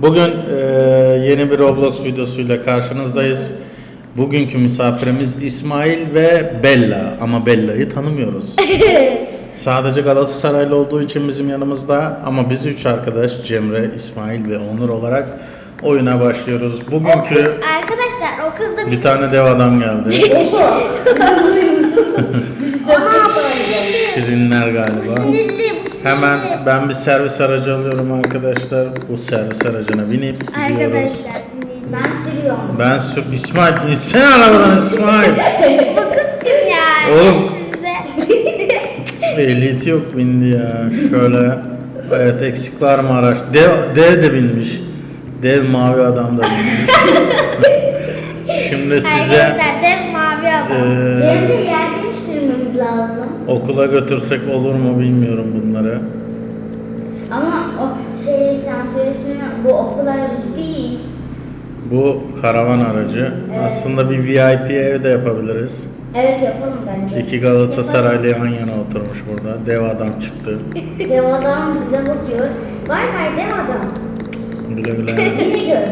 Bugün e, yeni bir Roblox videosuyla karşınızdayız. Bugünkü misafirimiz İsmail ve Bella ama Bella'yı tanımıyoruz. Sadece Galatasaraylı olduğu için bizim yanımızda ama biz üç arkadaş Cemre, İsmail ve Onur olarak oyuna başlıyoruz. Bugünkü Arkadaşlar o kız da bir biz tane dev adam geldi. Şirinler galiba. sinirli bu. Hemen ben bir servis aracı alıyorum arkadaşlar. Bu servis aracına binip gidiyoruz. Arkadaşlar Ben sürüyorum. Ben sür İsmail insene arabadan İsmail. bu kız kim ya? Oğlum. Ehliyeti yok bindi ya. Şöyle evet eksik var mı araç? Dev, dev de binmiş. Dev mavi adam da binmiş. Şimdi size Arkadaşlar dev mavi adam. eee, Cemre. Okula götürsek olur mu bilmiyorum bunları. Ama o şey sen ismini bu okul aracı değil. Bu karavan aracı. Aslında bir VIP ev de yapabiliriz. Evet yapalım bence. İki Galatasaraylı yan yana oturmuş burada. Dev adam çıktı. Dev adam bize bakıyor. Bay bay dev adam. Güle güle. Yine gör.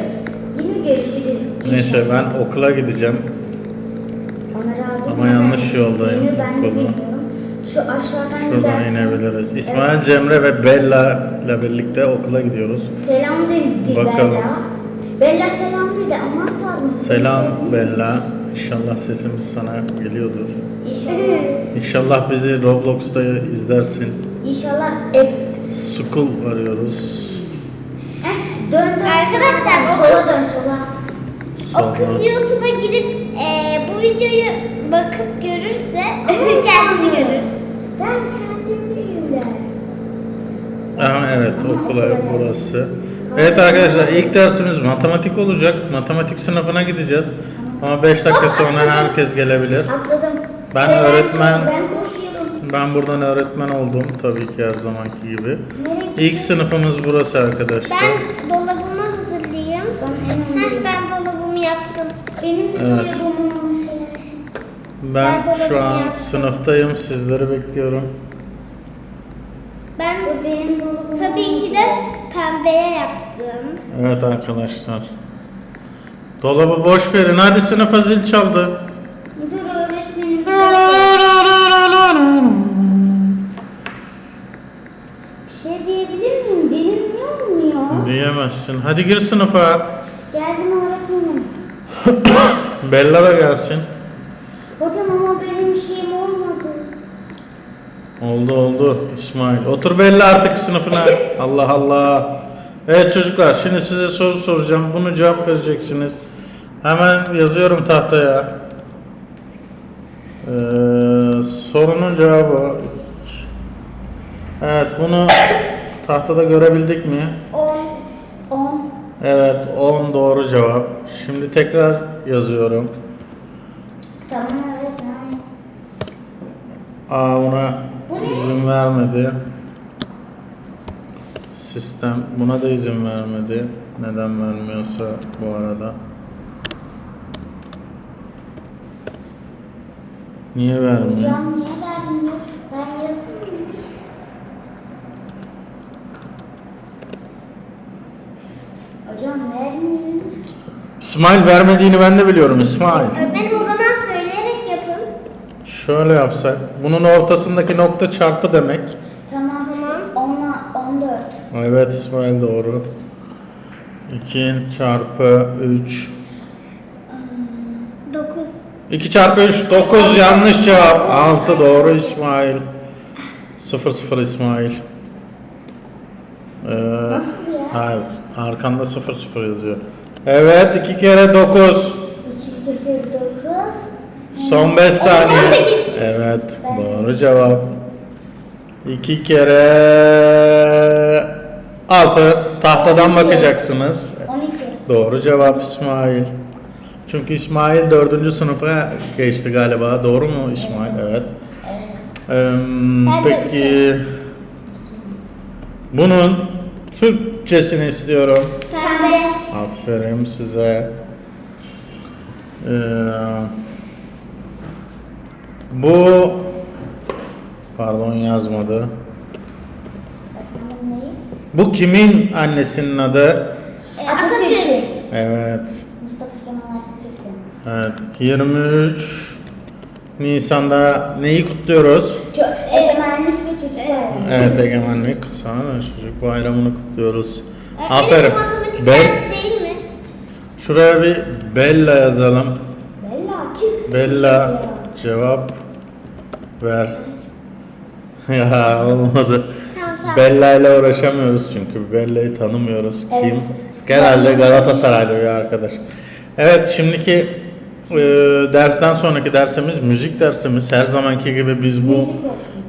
Yine görüşürüz. Neyse ben okula gideceğim. Ama yanlış yoldayım, gittiğini Ben okula. bilmiyorum. Şu aşağıdan Şuradan gidersin. inebiliriz. İsmail, Cemre ve Bella ile birlikte okula gidiyoruz. Selam dedi Bakalım. Bella. Bella selam dedi aman tanrım. Selam Bella. İnşallah sesimiz sana geliyordur. İnşallah. İnşallah bizi Roblox'ta izlersin. İnşallah hep School arıyoruz. Eh, dön dön. Arkadaşlar, o sola dön sola. O kız YouTube'a gidip eee, bu videoyu bakıp görürse kendini görür. Ben kendim der. Aha, evet okul ev burası. Evet arkadaşlar ilk dersimiz matematik olacak. Matematik sınıfına gideceğiz. Ama 5 dakika sonra herkes gelebilir. Atladım. Ben öğretmen- Ben koşuyorum. Ben buradan öğretmen oldum tabii ki her zamanki gibi. İlk sınıfımız burası arkadaşlar. Ben dolabımı hazırlayayım. Ben ben dolabımı yaptım. Benim de Evet. şeyler. Ben Ben de şu an sınıftayım. Sizleri bekliyorum. Ben Bu benim dolabım. tabii ki de pembeye yaptım. Evet arkadaşlar. Dolabı boş verin. Hadi sınıfa zil çaldı. Dur öğretmenim. bir Bir şey diyebilir miyim? Benim niye olmuyor? Diyemezsin. Hadi gir sınıfa. Geldim öğretmenim. Bella da gelsin. Hocam ama benim şeyim olmadı. Oldu oldu İsmail. Otur Bella artık sınıfına. Allah Allah. Evet çocuklar şimdi size soru soracağım. Bunu cevap vereceksiniz. Hemen yazıyorum tahtaya. Ee, sorunun cevabı. Evet bunu tahtada görebildik mi? 10 10 Evet 10 doğru cevap. Şimdi tekrar yazıyorum. Tamam öğretmenim. Aa ona izin vermedi. Sistem buna da izin vermedi. Neden vermiyorsa bu arada. Niye vermiyor? Hocam niye vermiyor? Ben yazayım? Hocam vermiyor. İsmail vermediğini ben de biliyorum İsmail. Öğretmenim o zaman söyleyerek yapın. Şöyle yapsak. Bunun ortasındaki nokta çarpı demek. Tamam. Tamam. 10'la 14. Evet İsmail doğru. 2 çarpı 3 9. 2 çarpı 3 9 yanlış cevap. 6 doğru İsmail. 0 0 İsmail. Ee, ya? hayır arkanda 0 0 yazıyor. Evet 2 kere 9. 2 kere 9. Son 5 saniye. 18. Evet doğru cevap. 2 kere 6 tahtadan bakacaksınız. 12. Doğru cevap İsmail. Çünkü İsmail dördüncü sınıfa geçti galiba. Doğru mu İsmail? Evet. Ee, peki bunun Türkçesini istiyorum. Pembe. Aferin size. Ee, bu pardon yazmadı. Bu kimin annesinin adı? Ee, Atatürk'ü. Evet. Mustafa Kemal Atatürk'ü. Evet. 23 Nisan'da neyi kutluyoruz? Egemenlik ve çocuk bayramı. Evet egemenlik sana çocuk bayramını kutluyoruz. Öğretmenim, Aferin. matematik Be- dersi değil mi? Şuraya bir Bella yazalım. Bella çık. Bella cevap ver. ya olmadı. Tamam tamam. Bella ile uğraşamıyoruz çünkü Bella'yı tanımıyoruz. Evet. Kim? Genelde Galatasaraylı bir arkadaş. Evet şimdiki e, dersten sonraki dersimiz müzik dersimiz. Her zamanki gibi biz bu... Müzik.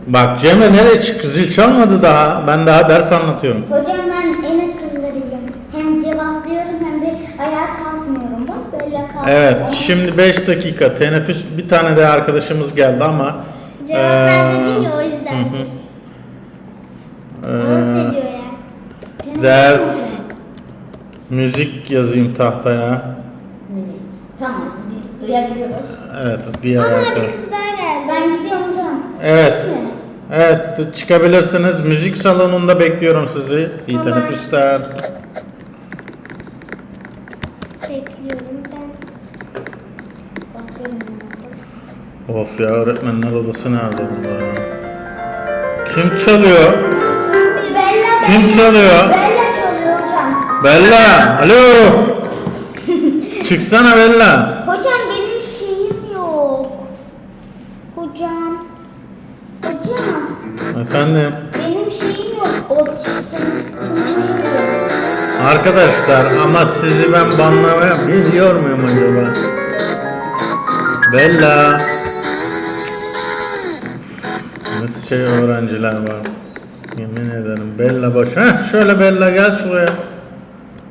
Bak Cemre nereye çıktı? Zil çalmadı daha. Ben daha ders anlatıyorum. Hocam ben en akıllıyım. Hem cevaplıyorum hem de ayağa kalkmıyorum. Bak böyle kalkıyorum. Evet şimdi 5 dakika teneffüs bir tane de arkadaşımız geldi ama Cevap eee, vermedin ya o yüzden. hı hı. Dans ediyor yani. ders müzik yazayım tahtaya. Müzik. Tamam biz duyabiliyoruz. Evet diğer Ama arkadaş. bir kızlar geldi. Ben gidiyorum hocam. Evet. Evet çıkabilirsiniz. Müzik salonunda bekliyorum sizi. İyi Tamam. teneffüsler. Bekliyorum ben. Bakıyorum ya. Of ya öğretmenler odası nerede burada ya? Kim çalıyor? Bella Kim çalıyor? Bella çalıyor hocam. Bella! Alo! Çıksana Bella. Hocam benim şeyim yok. Hocam. Hocam. Efendim? Benim şeyim yok. O. Arkadaşlar ama sizi ben banlamaya biliyor muyum acaba? Bella. Nasıl şey öğrenciler var. Yemin ederim Bella boş. Heh, şöyle Bella gel şuraya.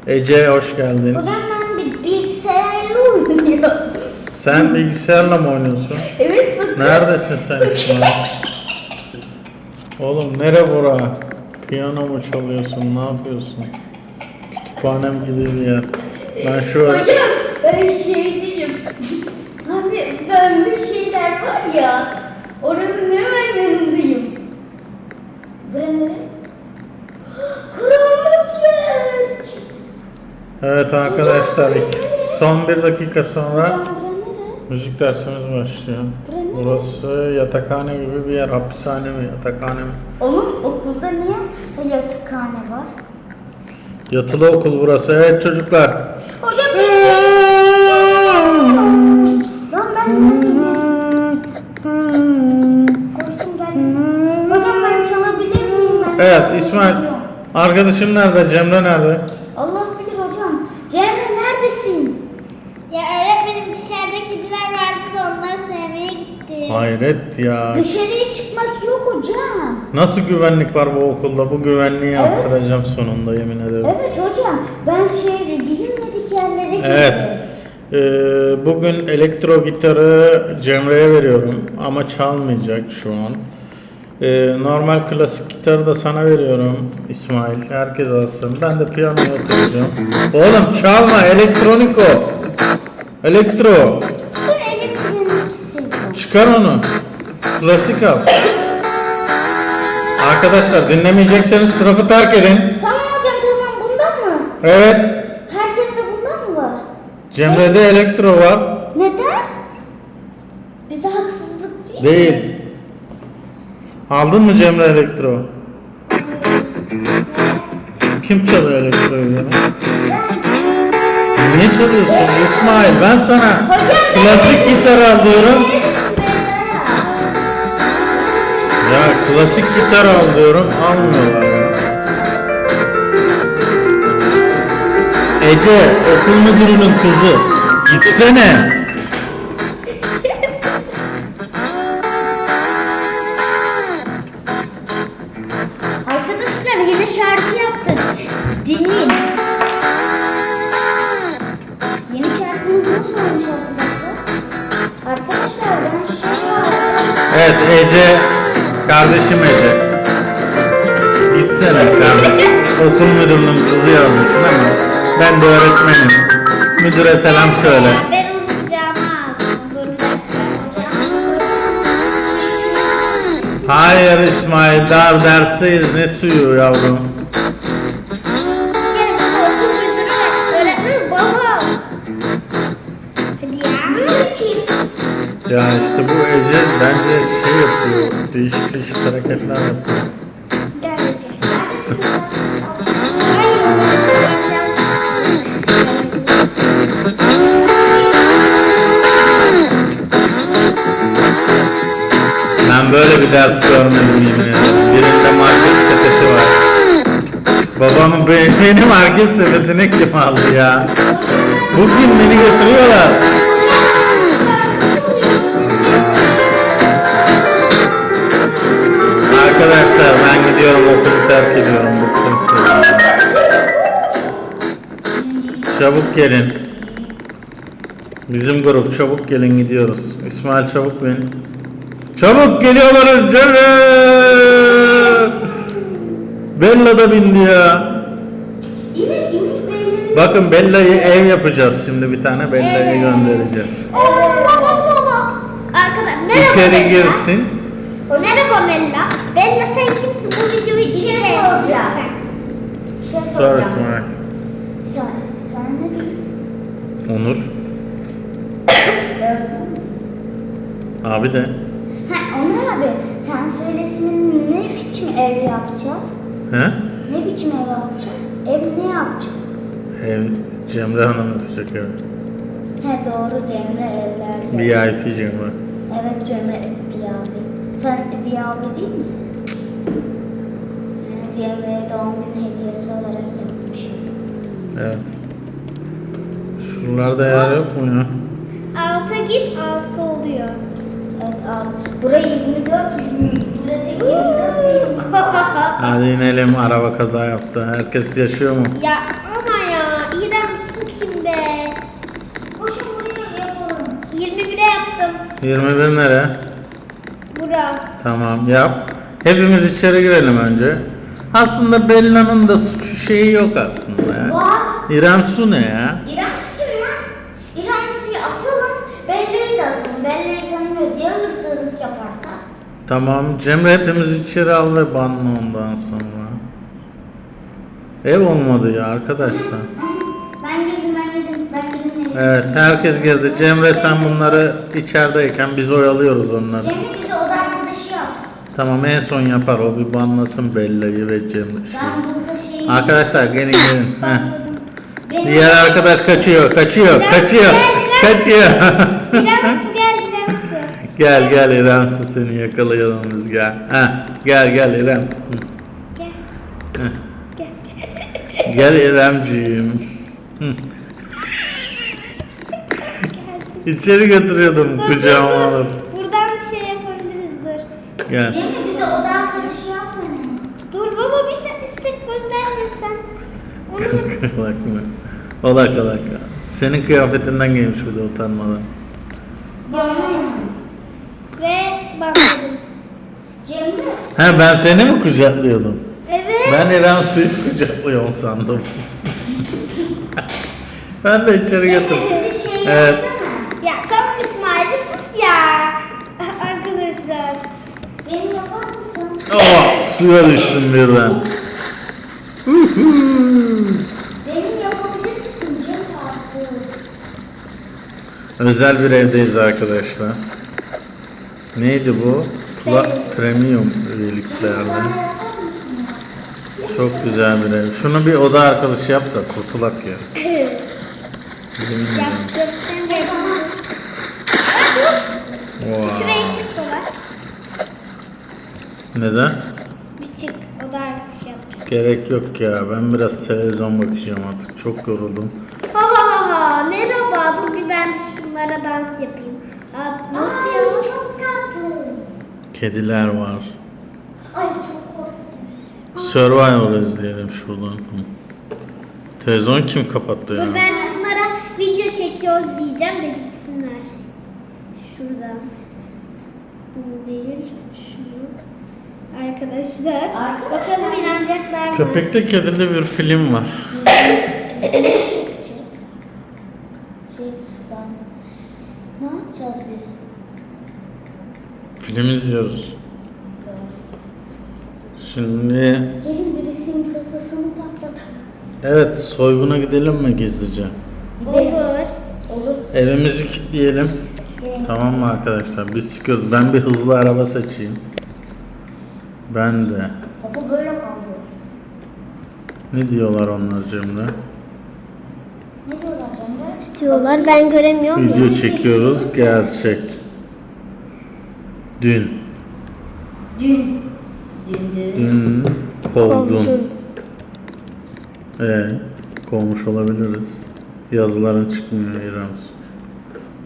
Ece hoş geldin. Hocam ben bir bilgisayarla oynuyorum. Sen bilgisayarla mı oynuyorsun? evet bakın. Neredesin sen İsmail? Oğlum nere bura? Piyano mu çalıyorsun? Ne yapıyorsun? Kütüphanem gibi bir yer. Ben şu Hocam ben şey diyeyim. Hani böyle şeyler var ya. Oranın hemen yanındayım. Bura nere? Karanlık yer. Evet arkadaşlar son bir dakika sonra müzik dersimiz başlıyor. Burası yatakhane gibi bir yer. Hapishane mi yatakhane mi? Onun okulda niye yatakhane var? Yatılı okul burası. Evet çocuklar. Hocam ben... Lan ben? Koştum geldim. Hocam ben çalabilir miyim? Ben Evet İsmail. Arkadaşın nerede? Cemre nerede? Allah bilir hocam. Cemre neredesin? Ya öğretmenim dışarıda kediler vardı da onları sevmeye gitti. Hayret ya. Dışarıya çıkmak yok hocam. Nasıl güvenlik var bu okulda? Bu güvenliği Evet. yaptıracağım sonunda yemin ederim. Evet hocam. Ben şeyde bilinmedik yerlere gittim. Evet. Ee, bugün elektro gitarı Cemre'ye veriyorum ama çalmayacak şu an. Ee, normal klasik gitarı da sana veriyorum İsmail. Herkes alsın. Ben de piyanoya oturacağım. Oğlum çalma elektronik o. Elektro. Ben. Çıkar onu. Klasik al. Arkadaşlar dinlemeyecekseniz sınıfı terk edin. Tamam hocam tamam bundan mı? Evet. Herkeste bundan mı var? Cemre'de elektro var. Neden? Bize haksızlık değil. Değil. Aldın mı Cemre elektro? Kim çalıyor elektroyu gene? Niye çalıyorsun İsmail? Ben sana klasik gitar al diyorum. Klasik gitar al diyorum. Almıyorlar ya. Ece okul müdürünün kızı. Gitsene. Arkadaşlar yine şarkı yaptık. Dinleyin. Yeni şarkımız nasıl olmuş arkadaşlar? Arkadaşlar ben şey yaptım. Evet Ece. Kardeşim Ece. Gitsene kardeşim. Okul müdürünün kızı yazmışsın ama ben de öğretmenim. Müdüre selam söyle. Ben onu kucağıma aldım. Dur bir dakika. Hayır İsmail daha dersteyiz ne suyu yavrum. Ya işte bu Ece bence şey yapıyor. Değişik değişik hareketler yapıyor. Ben böyle bir ders görmedim yemin ederim. Birinde market sepeti var. Babamın be- beni market sepetine kim aldı ya? Bugün beni götürüyorlar. Arkadaşlar ben gidiyorum okulu terk ediyorum bıktım sizden. Çabuk gelin. Bizim grup çabuk gelin gidiyoruz. İsmail çabuk bin. Çabuk geliyorlar Cemre. Bella da bindi ya. Bakın Bella'yı ev yapacağız şimdi bir tane Bella'yı göndereceğiz. Arkadaşlar merhaba İçeri girsin. Merhaba Mella. Bella sen kimsin? Bu videoyu izle. soracağım. Bir şey Sonra soracağım. sonra. Ne diyorsun? Onur. Abi de. Ha Onur abi sen söyle şimdi ne biçim ev yapacağız? He? Ne biçim ev yapacağız? Ev ne yapacağız? Ev Cemre Hanım yapacak ev. He doğru Cemre evlerde. VIP Cemre. Evet Cemre bir abi. Sen bir abi değil misin? Cemre'ye doğum günü hediyesi olarak yapmış. Evet. Şuralarda yer yok mu ya? Alta git altta oluyor. Evet abi. Buraya 24 23. Burada tek 24 yok. Hadi inelim araba kaza yaptı. Herkes yaşıyor mu? ya ama ya İrem su kim be? Koşun buraya yapalım. 21'e yaptım. 21 nere? Tamam yap. Hepimiz içeri girelim önce. Aslında Bella'nın da suçu şeyi yok aslında ya. Var. İrem Su ne ya? İrem su kim lan? İrem suyu atalım. Belle'yi de atalım. Belle'yi tanımıyoruz. Ya hırsızlık yaparsa? Tamam Cemre hepimiz içeri al ve banla ondan sonra. Ev olmadı ya arkadaşlar. Ben girdim ben girdim. Ben girdim. Evet herkes girdi. Cemre sen bunları içerideyken biz oyalıyoruz onları. Cemre. Tamam en son yapar o bir banlasın Bella'yı ve Cemre. Şey. Ben burada şey... Arkadaşlar gelin gelin. Heh. Benim- Diğer arkadaş kaçıyor, kaçıyor, İrem, kaçıyor, gel, kaçıyor. İrem su gel İrem su. gel gel İrem su seni yakalayalım biz gel. Heh, gel gel İrem. Gel. Heh. Gel. Gel İremciğim. İçeri götürüyordum kucağıma alıp. Gel. Cemre bize oda arkadaşı yapma ne? Dur baba bir sen istek göndermesen. Olak mı? Olak olak. Senin kıyafetinden giymiş bir de utanmadan. Bana ve bağladım. Cemre. He ben seni mi kucaklıyordum? Evet. Ben İrem suyu kucaklıyor sandım. ben de içeri götürdüm. Bizi şey Evet. yapsana. Ya tamam İsmail bir sus ya. Arkadaşlar. Beni yapar mısın? Oh, suya düştüm birden. Beni yapabilir misin Cemre artık? Özel bir evdeyiz arkadaşlar. Neydi bu? Pla premium üyeliklerle. Çok güzel bir ev. Şunu bir oda arkadaşı yap da kurtulak ya. Yemin ederim. Yaptım. Sen de yapalım. Wow. Neden? Bir çık. O da arkadaş yapacak. Gerek yok ya. Ben biraz televizyon bakacağım artık. Çok yoruldum. Ha ha ha ha. Merhaba. Dur bir ben şunlara dans yapayım. Aa, nasıl ya? çok tatlı. Kediler var. Ay çok korktum. Survivor izleyelim şuradan. Hı. Televizyon kim kapattı ya? Dur ben şunlara video çekiyoruz diyeceğim de gitsinler. Şuradan. Bu değil. Şunu. Arkadaşlar. Arkadaşlar. Bakalım inanacaklar mı? Köpekte kedili bir film var. Şey ben... Ne yapacağız biz? Film izliyoruz. Şimdi Gelin birisinin kafasını patlatalım. evet soyguna gidelim mi gizlice? Olur. Olur. Evimizi kilitleyelim. Tamam mı arkadaşlar? Biz çıkıyoruz. Ben bir hızlı araba seçeyim. Ben de. Baba böyle kaldı. Ne diyorlar onlar Cemre? Ne diyorlar Cemre? Diyorlar ben göremiyorum ya. Video çekiyoruz. Gerçek. Dün. Dün. Dündü. Dün kovdun. Kovdun. Ee, kovmuş olabiliriz. Yazıların çıkmıyor İrem.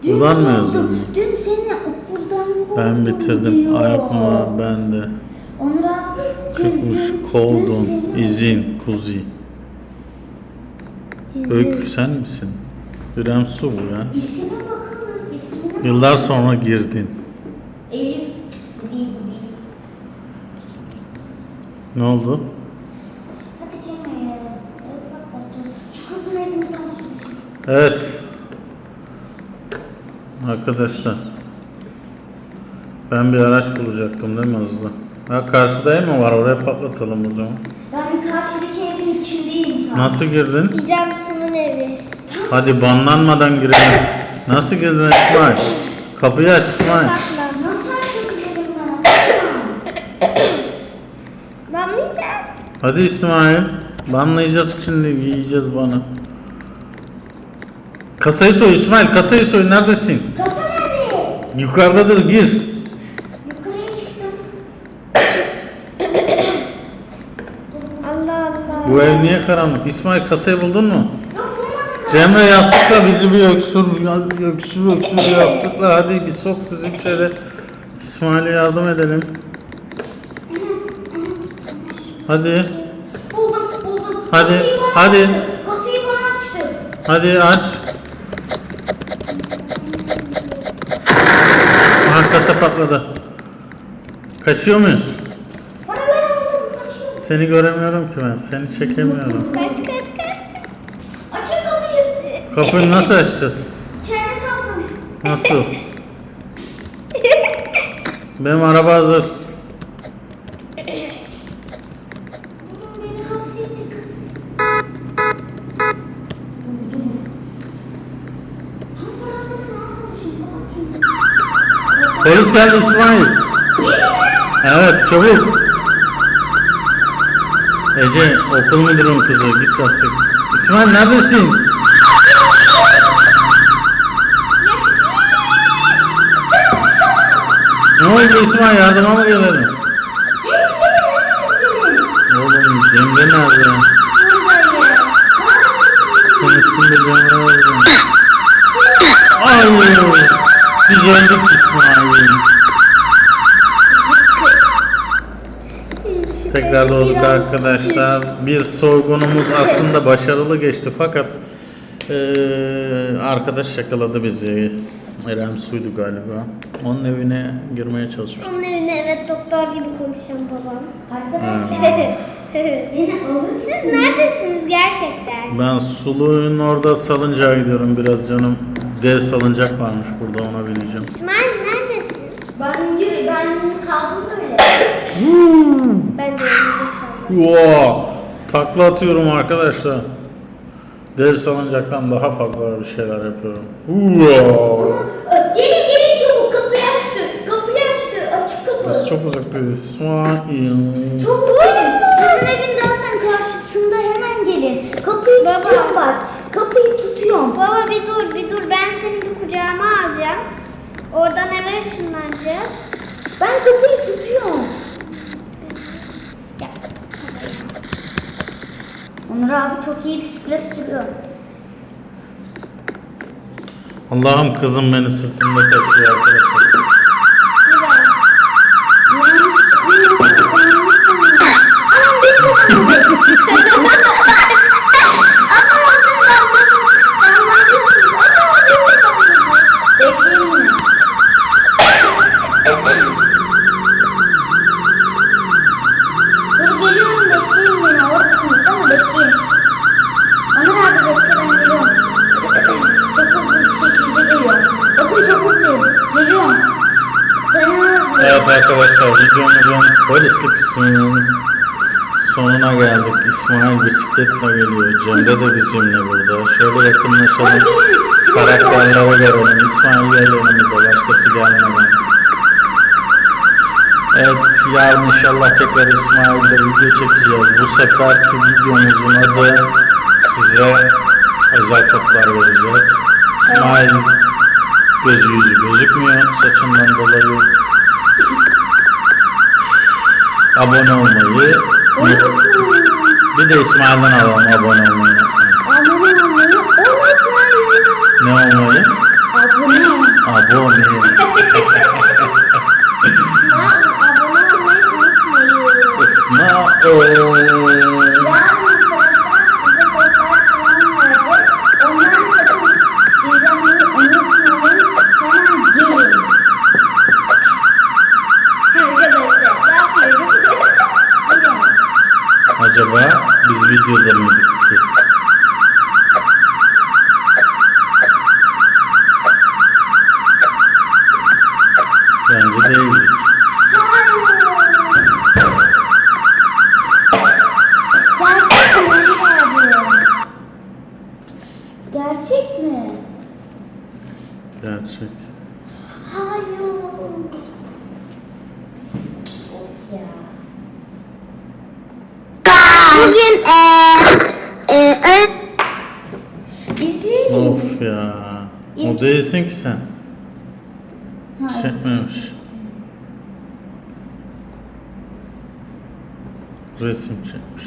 Dün Buradan mı kovdum. yazdın? Dün seni okuldan kovdum Ben bitirdim. diyor. Ayakma ben de. Onur abi. dün- Kırkmış, dün- dün kovdun, seni- izin, kuzi. Öykü sen misin? İrem Su bu ya. İsmine bakalım. İsmine Yıllar sonra girdin. Elif. Bu değil bu değil. Ne oldu? Hadi Cemre. Ev patlatacağız. Şu kızın evini biraz süreceğim. Evet. Arkadaşlar. Ben bir araç bulacaktım değil mi hızlı? Ha karşıda ev mi var? Oraya patlatalım o zaman. Ben karşıdaki evin içindeyim tam. Nasıl girdin? İrem Su'nun evi. Hadi banlanmadan girelim. Nasıl girdin İsmail? Kapıyı aç İsmail. Saklan. Nasıl açabilirim ben? Banlayacağım. Hadi İsmail. Banlayacağız şimdi yiyeceğiz bana. Kasayı soy İsmail kasayı soy neredesin? Kasa nerede? Yukarıdadır gir. Yukarıya çıktım. Allah Allah. Bu ev niye karanlık? İsmail kasayı buldun mu? Cemre yastıkla bizi bir öksür, öksür öksür yastıkla hadi bir sok bizi içeri. İsmail'e yardım edelim. Hadi, ben. Buldum buldum. Hadi, Kasayı hadi. açtı. Kasayı bana açtı. hadi aç. Aha kasa patladı. Kaçıyor muyuz? Bana ben aldım. Kaçıyor. Seni göremiyorum ki ben, seni çekemiyorum. Kaç kaç kaç. Açın kapıyı. Kapıyı nasıl açacağız? İçeride kaldım. Nasıl? Benim araba hazır. Polis geldi İsmail. Evet çabuk. Ece okul müdürün kızı git artık. İsmail neredesin? Ne oldu İsmail yardıma mı gelelim? Oğlum Cemre nerede? Sen üstünde Cemre ya. Ay biz öldük İsmail. Tekrar doğduk arkadaşlar. Bir soygunumuz aslında başarılı geçti fakat eee, arkadaş yakaladı bizi. Erem Su'ydu galiba. Onun evine girmeye çalışmıştık. Onun evine evet doktor gibi konuşan babam. Arkadaşlar beni alırsın. Siz neredesiniz gerçekten? Ben Sulu'nun orada salıncağa gidiyorum biraz canım. Dev salıncak varmış burada ona bineceğim. İsmail neredesin? Ben yürü, ben kaldım böyle. Ben de. Wow, takla atıyorum arkadaşlar. Dev salıncaktan daha fazla bir şeyler yapıyorum. Wow. Gelin gelin çabuk kapıyı açtı. Kapıyı açtı. Açık kapı. Biz çok uzaktayız İsmail. Çabuk gelin. Sizin evin daha sen karşısında hemen gelin. Kapıyı Baba. tutuyorum bak. Kapıyı tutuyorum. Baba bir dur bir dur ben seni bir kucağıma alacağım. Oradan eve ışınlanacağız. Ben kapıyı tutuyorum. Gel. Onur abi çok iyi bisiklet sürüyor. Allah'ım kızım beni sırtımda taşıyor arkadaşlar. Bekleyin. Dur geliyorum bekleyin beni. Oradasınız değil mi? Bekleyin. Onur abi bekle ben geliyorum. Çok hızlı bir şekilde geliyorum. Bakın çok hızlıyım. Geliyorum. Fena hızlı. Evet arkadaşlar videomuzun polislik kısmının sonuna geldik. İsmail bisikletle geliyor. Cemre de bizimle burada. Şöyle yakınlaşalım. gelin. karakterleri görelim. İsmail gel yanımıza başkası gelmeden. Evet yarın inşallah tekrar İsmail'le video çekeceğiz. Bu seferki videomuzun adı size özel kodlar vereceğiz. İsmail gözü yüzü gözükmüyor saçından dolayı. Abone olmayı bir de İsmail'den alalım abone olmayı. Abone olmayı unutmayın. Ne olmayı? Abone. Abone. Abone olmayı unutmayın. İsmail. Yarın arkadaşlar size kodlar falan vereceğiz. Onları sakın izlemeyi unutmayın. Hemen gelin. Arkadaşlar ne yapıyoruz? Gelin. Acaba biz videoda mıydık ki? Bence değildik. Gerçek mi Ömer abi? Gerçek mi? Gerçek. Hayır. Of ya. Bugün eee eee ön İzleyin. Of ya. O değilsin ki sen. Çekmemiş. Resim çekmiş.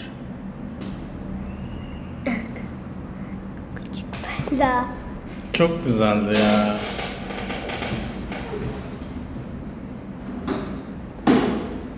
La. Çok güzeldi ya.